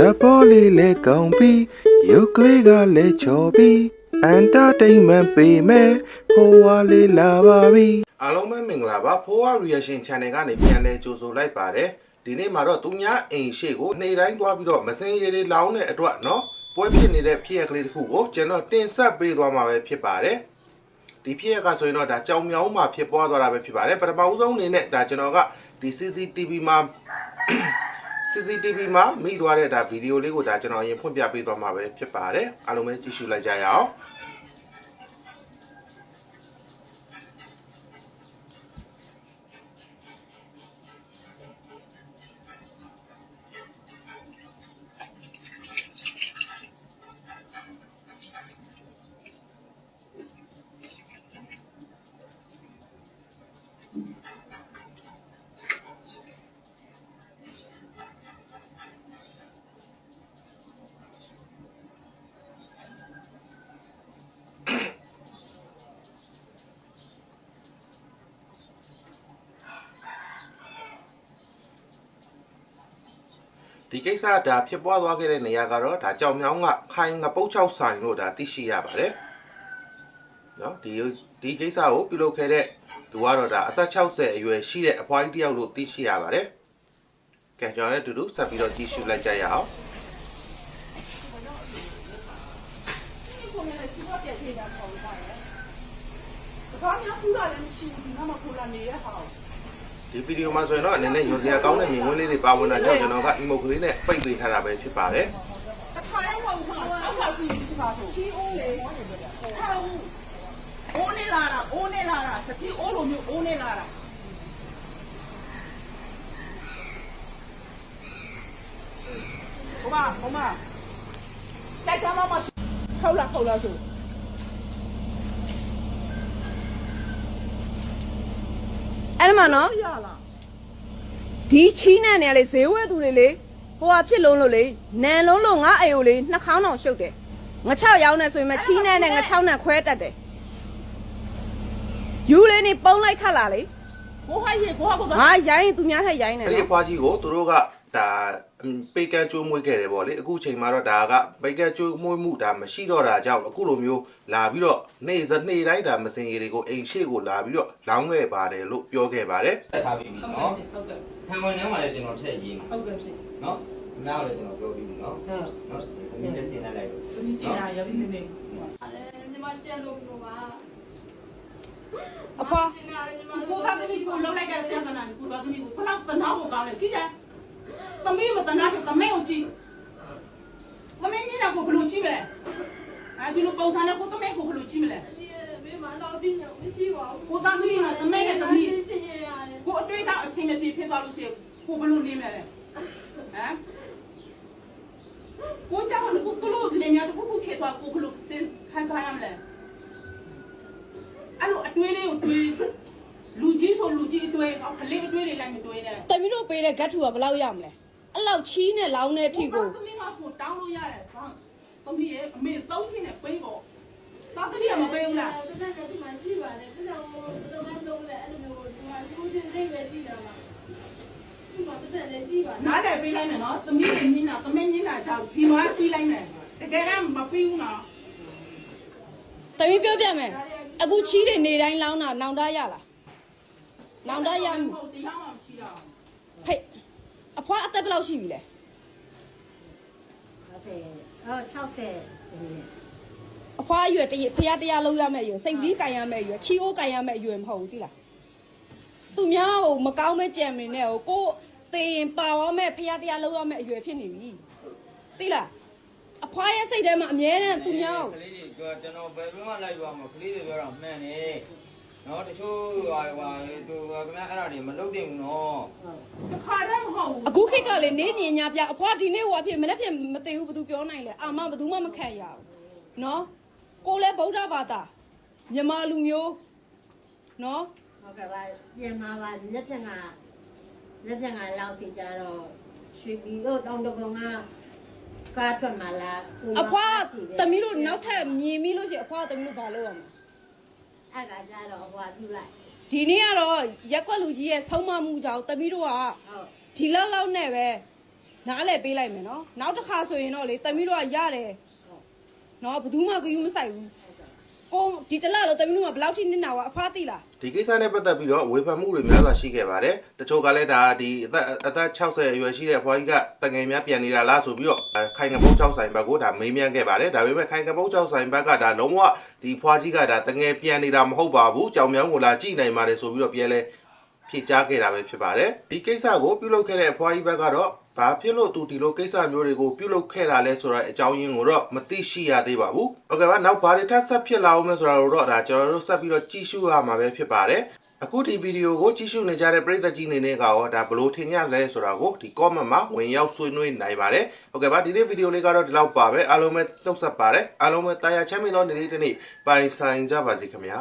တပေါ်လေးလဲကောင်းပြီရုပ်ကလေးကလဲချော်ပြီအန်တာတိန်မန်ပေမဲ့ဖိုးဝါလေးလာပါပြီအားလုံးပဲမင်္ဂလာပါဖိုးဝါ reaction channel ကနေပြန်လဲကြိုဆိုလိုက်ပါတယ်ဒီနေ့မှာတော့သူများအိမ်ရှိကိုနေတိုင်းတွားပြီးတော့မစင်းရည်လေးလောင်းတဲ့အတွက်နော်ပွဲဖြစ်နေတဲ့ဖြစ်ရကလေးတစ်ခုကိုကျွန်တော်တင်ဆက်ပေးသွားမှာပဲဖြစ်ပါတယ်ဒီဖြစ်ရကဆိုရင်တော့ဒါကြောင်မြောင်းမှာဖြစ်ပွားသွားတာပဲဖြစ်ပါတယ်ပထမဦးဆုံးအနေနဲ့ဒါကျွန်တော်ကဒီ CCTV မှာ CCTV မှာမိသွားတဲ့ဒါဗီဒီယိုလေးကိုဒါကျွန်တော်အရင်ဖွင့်ပြပေးသွားမှာပဲဖြစ်ပါတယ်အားလုံးပဲကြည့်ရှုလိုက်ကြရအောင် ဒီကိစ္စဒါဖြစ်ပွားသွားခဲ့တဲ့နေရာကတော့ဒါကြောင်မြောင်းကခိုင်ငပုတ်ချောက်ဆိုင်လို့ဒါသိရှိရပါတယ်နော်ဒီဒီကိစ္စကိုပြုလုပ်ခဲ့တဲ့သူကတော့ဒါအသက်60အရွယ်ရှိတဲ့အဖွားကြီးတစ်ယောက်လို့သိရှိရပါတယ်ကဲကျွန်တော်လည်းအတူတူဆက်ပြီးတော့ကြည့်ရှုလိုက်ကြရအောင်ဘာမှကူလာလည်းမရှိဘူးဒီမှာကူလာနေတဲ့ဟာ ဒီဗီဒီယိုမှာဆိုရင်တော့အနေနဲ့ရုံစရာကောင်းတဲ့မြင်ကွင်းလေးတွေပါဝင်တာကြောင့်ကျွန်တော်က emoji လေးနဲ့ပိတ်ပေးထားတာပဲဖြစ်ပါတယ်တစ်ခါတော့ဟုတ်ပါအောက်ပါစီဒီပါဆိုစီအိုးလေဟာဦးအိုးနေလာတာအိုးနေလာတာစတိအိုးလိုမျိုးအိုးနေလာတာဟိုမဟိုမကြိုက်ကြမှာမရှိဟုတ်လားဟုတ်လားဆို အဲ့ဒါမှနော်ရလားဒီချီးနဲ့နေရလေဈေးဝဲသူတွေလေဟိုဟာဖြစ်လုံးလို့လေနန်လုံးလို့ငါအိမ်ကိုလေနှာခေါင်းအောင်ရှုပ်တယ်ငါချောက်ရောင်းနေဆိုရင်မချီးနဲ့နဲ့ငါချောက်နဲ့ခွဲတတ်တယ်ယူလေးနေပုံလိုက်ခတ်လာလေကိုဟိုက်ရေကိုဟာကိုငါရိုင်းရင်သူများထက်ရိုင်းနေအဲ့ဒီနော်အဖွားကြီးကိုသူတို့က ဒါပေကန်ကျိုးမွေးခဲ့တယ်ပေါ့လေအခုချိန်မှာတော့ဒါကပေကန်ကျိုးမွေးမှုဒါမရှိတော့တာကြောင့်အခုလိုမျိုးလာပြီးတော့နေ့စနေ့တိုင်းဒါမစင်ရည်တွေကိုအိမ်ရှိကိုလာပြီးတော့လောင်းခဲ့ပါတယ်လို့ပြောခဲ့ပါတယ်တက်ထားပြီနော်ဟုတ်ကဲ့ခံဝင်ထဲမှာလည်းကျွန်တော်ထည့်ရေးမှာဟုတ်ကဲ့ရှင်နော်ခင်ဗျားကိုလည်းကျွန်တော်ပြောပြီးပြီနော်ဟုတ်နော်ဒီနေ့တင်လိုက်လို့ဒီတင်ရရပြီနေနေညီမတက်လို့ပြောပါအဖွားတင်ရတယ်ညီမကိုသားသမီးကိုလောက်လိုက်တဲ့ပြဿနာကိုသားသမီးကိုခလောက်တနာကိုကောင်းတယ်ကြည့်ကြ သမီးမတနာတဲ့သမီးကိုကြည့်သမီးညနေကိုဘယ်လိုကြည့်မလဲအဲဒီလိုပုံစံနဲ့ကိုသမီးကိုဘယ်လိုကြည့်မလဲဒီမှာတော့တင်ရမရှိပါဘူးကိုသားသမီးကသမီးနဲ့သမီးစင်ရရတယ်ကိုအတွေ့အကြုံအဆင်မပြေဖြစ်သွားလို့ရှိရင်ကိုဘယ်လိုနေမလဲဟမ်ကိုကြောင့်ကိုကလို့လည်းများတခုခုဖြစ်သွားကိုကလို့စင်ခံစားရမလဲအဲ့လိုအတွေ့လေးကိုတွေ့လူကြီးဆိုလူကြီးအတွေ့အောက်ကလေးအတွေ့တွေလိုက်မတွေ့နဲ့တမီးတို့ပေးတဲ့ဂတ်ထူကဘယ်လောက်ရမလဲ အဲ့လောက်ချီးနဲ့လောင်းတဲ့အထိကိုသမီးကကိုတောင်းလို့ရတယ်ဘာသမီးရဲ့အမေသုံးချင်းနဲ့ပေးပေါ့သားသမီးကမပေးဘူးလားတက်တက်ဒီမှာကြည့်ပါလေပြဿနာကိုတော့မဆုံးလဲအဲ့လိုမျိုးဒီမှာသူတင်သိပဲကြည့်တာပါဒီမှာတက်တက်လည်းကြည့်ပါနားလည်းပေးလိုက်မယ်နော်သမီးရဲ့ညင်းတာသမီးညင်းတာကြောင့်ဒီမှာပြီးလိုက်မယ်တကယ်တော့မပြီးဘူးနော်တမီးပြောပြမယ်အခုချီးတွေနေတိုင်းလောင်းတာနောင်တရလားနောင်တရမှုဟုတ်တရားမှမရှိတော့ဟဲ့အ ဖွားအသက်ဘယ်လောက်ရှိပြီလဲဟုတ်60အဖွားအရွယ်တရဖះတရားလုံးရမယ့်အရွယ်စိတ်ပြီးကန်ရမယ့်အရွယ်ချီအိုးကန်ရမယ့်အရွယ်မဟုတ်ဘူးတိလားသူများဟိုမကောင်းမဲ့ကြံမင်းနဲ့ဟိုကိုသေရင်ပါသွားမဲ့ဖះတရားလုံးရမယ့်အရွယ်ဖြစ်နေပြီတိလားအဖွားရဲ့စိတ်ထဲမှာအမြဲတမ်းသူများကိုကလေးတွေပြောကျွန်တော်ဘယ်လိုမှလိုက်သွားမှာကလေးတွေပြောတာမှန်တယ် နော်တချို့ဟာဟာသူခင်ဗျားအဲ့ဒါတွေမလုပ်သင့်ဘူးနော် တခါတည်းမဟုတ်ဘူး အခုခေတ်ကလေနေမြင်ညာပြအဖွားဒီနေ့ဟိုအဖြစ်မနေ့ဖြစ်မသိဘူးဘယ်သူပြောနိုင်လဲအာမဘယ်သူမှမခံရဘူးနော်ကိုလည်းဗုဒ္ဓဘာသာမြမလူမျိုးနော် ဟုတ်ကဲ့ပါပြန်มาပါလက်ဖြတ်ကလက်ဖြတ်ကလောက်စီကြတော့ရွှေပြည်တို့တောင်တကုံကကားထွက်มาလား အဖွားတမီးတို့နောက်ထပ်မြင်ပြီးလို့ရှိရင်အဖွားတမီးတို့ဘာလုပ်ရမလဲ အဲ့ကကြတော့ဟိုကပြုလိုက်ဒီနေ့ကတော့ရက်ကွက်လူကြီးရဲ့ဆုံးမမှုကြောင့်တမီးတို့ကဟုတ်ဒီလောက်လောက်နဲ့ပဲနားလဲပေးလိုက်မယ်နော်နောက်တစ်ခါဆိုရင်တော့လေတမီးတို့ကရတယ်နော်ဘယ်သူမှဂယူမဆိုင်ဘူး ကိုဒီတလားလို့တမီးတို့ကဘယ်လောက်ထိနစ်နာဝအဖားသိလားဒီကိစ္စနဲ့ပတ်သက်ပြီးတော့ဝေဖန်မှုတွေများစွာရှိခဲ့ပါတယ်တချို့ကလည်းဒါဒီအသက်အသက်60အရွယ်ရှိတဲ့ဘွားကြီးကတငယ်များပြန်နေတာလားဆိုပြီးတော့အဲခိုင်ကပုတ်6ဆိုင်ဘက်ကိုဒါမေးမြန်းခဲ့ပါတယ်ဒါပေမဲ့ခိုင်ကပုတ်6ဆိုင်ဘက်ကဒါလုံးဝဒီဘွားကြီးကဒါတငယ်ပြန်နေတာမဟုတ်ပါဘူးကြောင်မြောင်းကိုလာကြည့်နိုင်ပါတယ်ဆိုပြီးတော့ပြန်လဲဖြေကြားခဲ့တာပဲဖြစ်ပါတယ်ဒီကိစ္စကိုပြုလုပ်ခဲ့တဲ့ဘွားကြီးဘက်ကတော့ ဘာဖြစ်လို့သူဒီလိုကိစ္စမျိုးတွေကိုပြုလုပ်ခဲ့တာလဲဆိုတော့အကြောင်းရင်းကိုတော့မသိရှိရသေးပါဘူးဟုတ်ကဲ့ပါနောက်ဘာတွေထပ်ဆက်ဖြစ်လာအောင်လဲဆိုတာတော့ဒါကျွန်တော်တို့ဆက်ပြီးတော့ကြည့်ရှုရမှာပဲဖြစ်ပါတယ်အခုဒီဗီဒီယိုကိုကြည့်ရှုနေကြတဲ့ပရိသတ်ကြီးနေနေကရောဒါဘလို့ထင်ကြလဲဆိုတာကိုဒီ comment မှာဝင်ရောက်ဆွေးနွေးနိုင်ပါတယ်ဟုတ်ကဲ့ပါဒီနေ့ဗီဒီယိုလေးကတော့ဒီလောက်ပါပဲအားလုံးပဲနှုတ်ဆက်ပါတယ်အားလုံးပဲတာယာချမ်းမြေ့သောနေ့လေးတစ်နေ့ပိုင်ဆိုင်ကြပါစေခင်ဗျာ